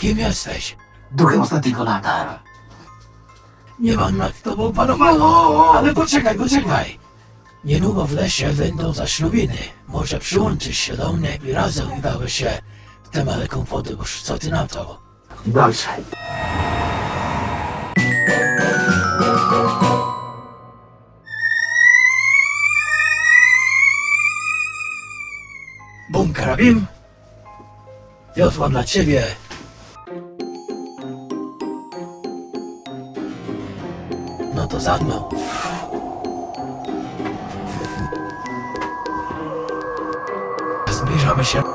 Kim jesteś? Duchem ostatniego lata. Nie mam nad tobą panowania. Ale poczekaj, poczekaj. Niedługo w lesie będą zaślubiny. Może przyłączysz się do mnie i razem udały się w tę maleką podróż. Co ty na to? Dobrze. Bum karabim. Wiotła dla ciebie. To za mną. Zbliżamy się.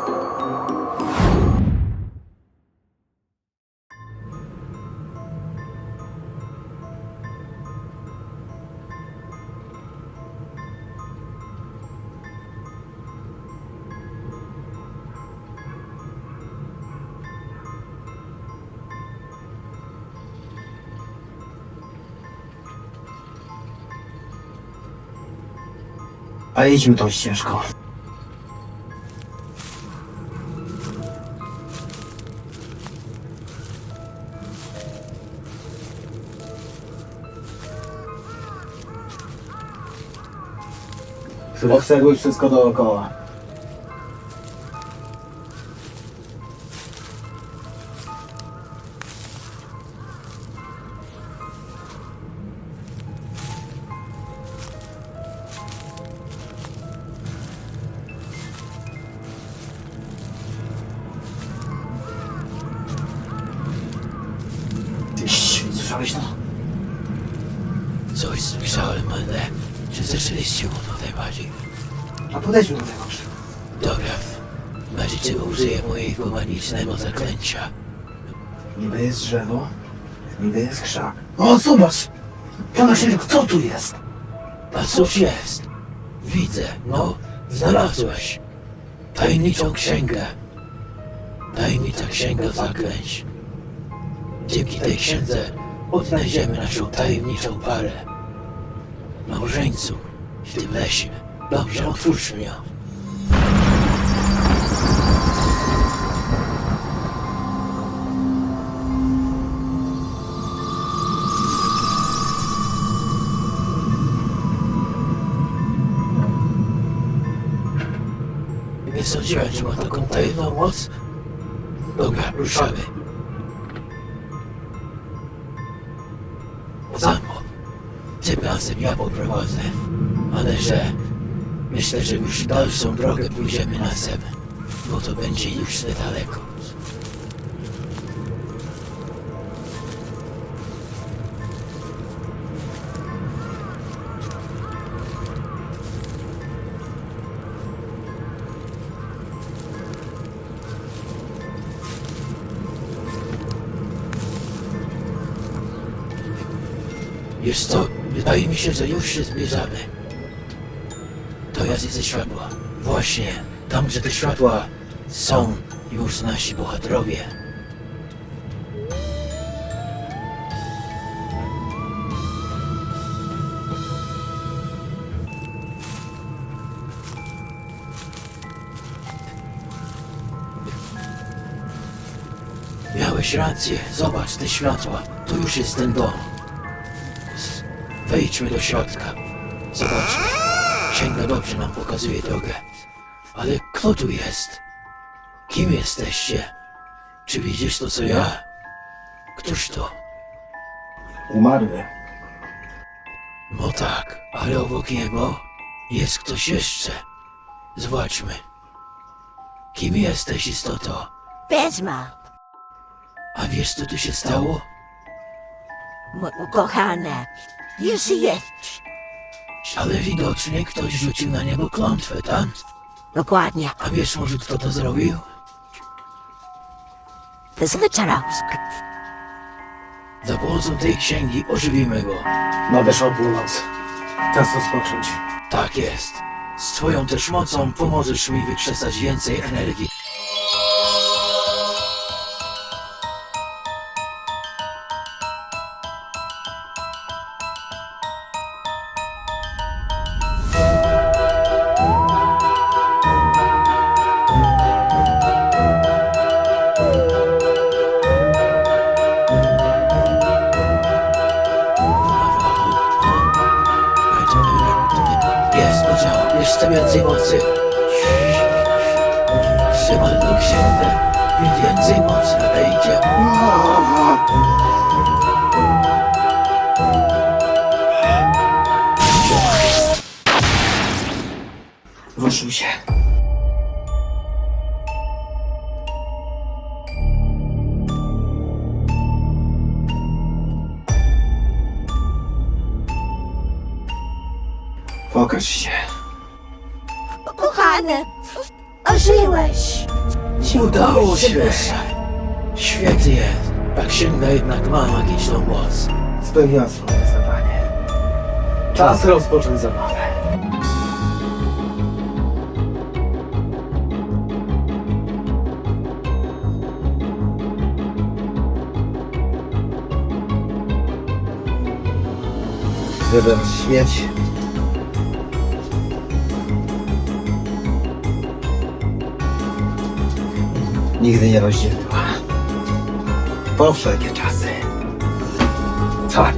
A idźmy tą ścieżką. Obserwuj wszystko dookoła. Słyszałeś to? Coś słyszałem, ale czy zaczęliście mu tutaj bardziej? A podejdźmy do tego. Dobra. Razie czego użyję mojego magicznego zaklęcia. Niby jest drzewo, niby jest krzak. O, zobacz! Pana Księżyk, co tu jest? A cóż jest? Widzę, no, znalazłeś. Tajemniczą księgę. Tajemnicza księga zaklęć. Dzięki tej księdze odnajdziemy naszą tajemniczą parę. Małżeńców w tym lesie. Dobrze, otwórzmy ją. Nie sądziłem, że ma taką tajemną moc. Dobra, ruszamy. Tym razem ja poprowadzę. Ale że... Myślę, że już dalszą drogę pójdziemy razem. Bo to będzie już niedaleko. Jest to, wydaje mi się, że już się zbliżamy. To ja widzę światła. Właśnie, tam gdzie te światła są już nasi bohaterowie. Miałeś rację, zobacz te światła. Tu już jest ten dom. Wejdźmy do środka. Zobaczmy. Księga dobrze nam pokazuje drogę. Ale kto tu jest? Kim jesteście? Czy widzisz to, co ja? Któż to? Umarły. No tak, ale obok niego jest ktoś jeszcze. Zobaczmy. Kim jesteś, istoto? Wiedźma, A wiesz, co tu się stało? mój ukochany, nie żyjesz. Ale widocznie ktoś rzucił na niego klątwę, tak? Dokładnie, A wiesz może, kto to zrobił? to jest wyczarowsk. Za pomocą tej księgi ożywimy go. Nadeszła północ. Czas rozpocząć. Tak jest. Z twoją też mocą pomożesz mi wykrzesać więcej energii. Im więcej mocy nadejdzie. Ruszył się. Pokaż się. Kochany, ożyłeś. Udało się. Świetnie. Ta księga jednak ma magiczną moc. Spełniła swoje zadanie. Czas rozpocząć zabawę. Żeby rozświeć. Nigdy nie rozdzieliła. Po wszelkie czasy. Tak.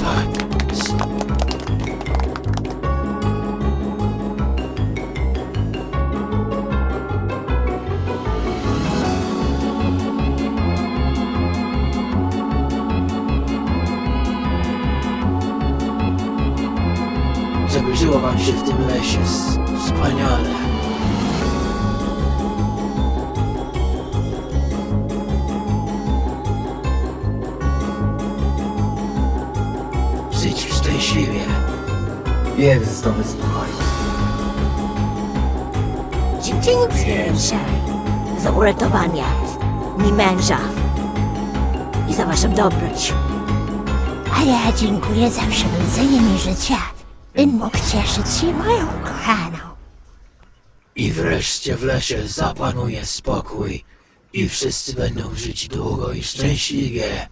Tak. Zagroziło wam się w tym lesie. Wspaniale. Żyć szczęśliwie. Z tobą spokoju. Dziękuję za uratowanie mi męża i za waszą dobroć. A ja dziękuję za przywrócenie mi życia, bym mógł cieszyć się moją kochaną. I wreszcie w lesie zapanuje spokój i wszyscy będą żyć długo i szczęśliwie.